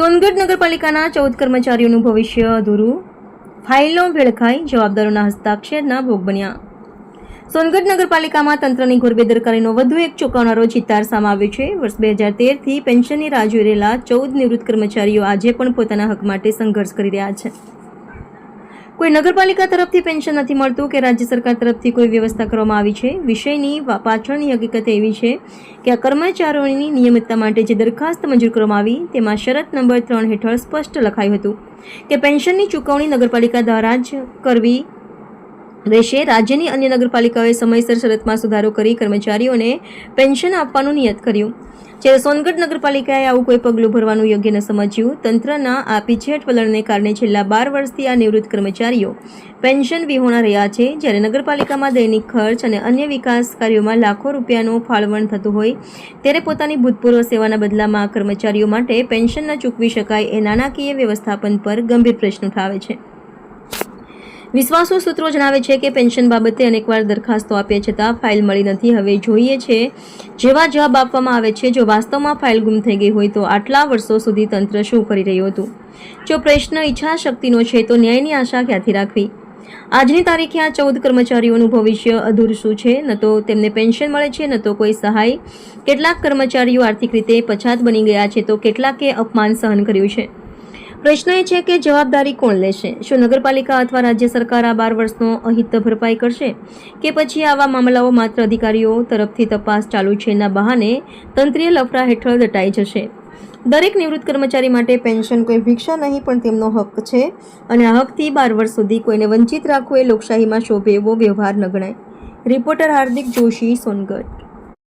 સોનગઢ નગરપાલિકાના ચૌદ કર્મચારીઓનું ભવિષ્ય અધૂરું. ફાઇલો ભેળખાઈ જવાબદારોના હસ્તાક્ષરના ભોગ બન્યા. સોનગઢ નગરપાલિકામાં તંત્રની ઘોર બેદરકારીનો વધુ એક ચોંકાવનારો ચિત્તાર સામે આવ્યો છે. વર્ષ બે હજાર તેરથી પેન્શનની રાહ જોઈ રહેલા ચૌદ નિવૃત્ત કર્મચારીઓ આજે પણ પોતાના હક માટે સંઘર્ષ કરી રહ્યા છે. કોઈ નગરપાલિકા તરફથી પેન્શન નથી મળતું કે રાજ્ય સરકાર તરફથી કોઈ વ્યવસ્થા કરવામાં આવી છે? વિષયની પાછળની હકીકત એવી છે કે આ કર્મચારીઓની નિયમિતતા માટે જે દરખાસ્ત મંજૂર કરવામાં આવી, તેમાં શરત નંબર ત્રણ હેઠળ સ્પષ્ટ લખાયું હતું કે પેન્શનની ચૂકવણી નગરપાલિકા દ્વારા જ કરવી રહેશે રાજ્યની અન્ય નગરપાલિકાઓએ સમયસર શરતમાં સુધારો કરી કર્મચારીઓને પેન્શન આપવાનું નિયત કર્યું. જ્યારે સોનગઢ નગરપાલિકાએ આવું કોઈ પગલું ભરવાનું યોગ્ય ન સમજ્યું, તંત્રના આ પીછેહટ વલણને કારણે છેલ્લા બાર વર્ષથી આ નિવૃત્ત કર્મચારીઓ પેન્શન વિહોણા રહ્યા છે. જ્યારે નગરપાલિકામાં દૈનિક ખર્ચ અને અન્ય વિકાસ કાર્યોમાં લાખો રૂપિયાનું ફાળવણ થતું હોય, ત્યારે પોતાની ભૂતપૂર્વ સેવાના બદલામાં કર્મચારીઓ માટે પેન્શન ન ચૂકવી શકાય એ નાણાકીય વ્યવસ્થાપન પર ગંભીર પ્રશ્ન ઉઠાવે છે. વિશ્વાસુ સૂત્રો જણાવે છે કે પેન્શન બાબતે અનેકવાર દરખાસ્તો આપ્યા છતાં ફાઇલ મળી નથી. હવે જોઈએ છે, જેવા જવાબ આપવામાં આવે છે, જો વાસ્તવમાં ફાઇલ ગુમ થઈ ગઈ હોય તો આટલા વર્ષો સુધી તંત્ર શું કરી રહ્યું હતું? જો પ્રશ્ન ઈચ્છા શક્તિનો છે, તો ન્યાયની આશા ક્યાંથી રાખવી? આજની તારીખે આ ચૌદ કર્મચારીઓનું ભવિષ્ય અધૂરું શું છે? ન તો તેમને પેન્શન મળે છે, ન તો કોઈ સહાય. કેટલાક કર્મચારીઓ આર્થિક રીતે પછાત બની ગયા છે, તો કેટલાકે અપમાન સહન કર્યું છે? પ્રશ્ન એ છે કે જવાબદારી કોણ લેશે? શું નગરપાલિકા અથવા રાજ્ય સરકાર આ બાર વર્ષનો અહિત ભરપાઈ કરશે? કે પછી આવા મામલાઓ માત્ર અધિકારીઓ તરફથી તપાસ ચાલુ છે એના બહાને તંત્રીય લફરા હેઠળ દટાઈ જશે. દરેક નિવૃત્ત કર્મચારી માટે પેન્શન કોઈ ભિક્ષા નહીં, પણ તેમનો હક છે. અને આ હકથી બાર વર્ષ સુધી કોઈને વંચિત રાખવું એ લોકશાહીમાં શોભે એવો વ્યવહાર ન ગણાય. રિપોર્ટર હાર્દિક જોશી, સોનગઢ.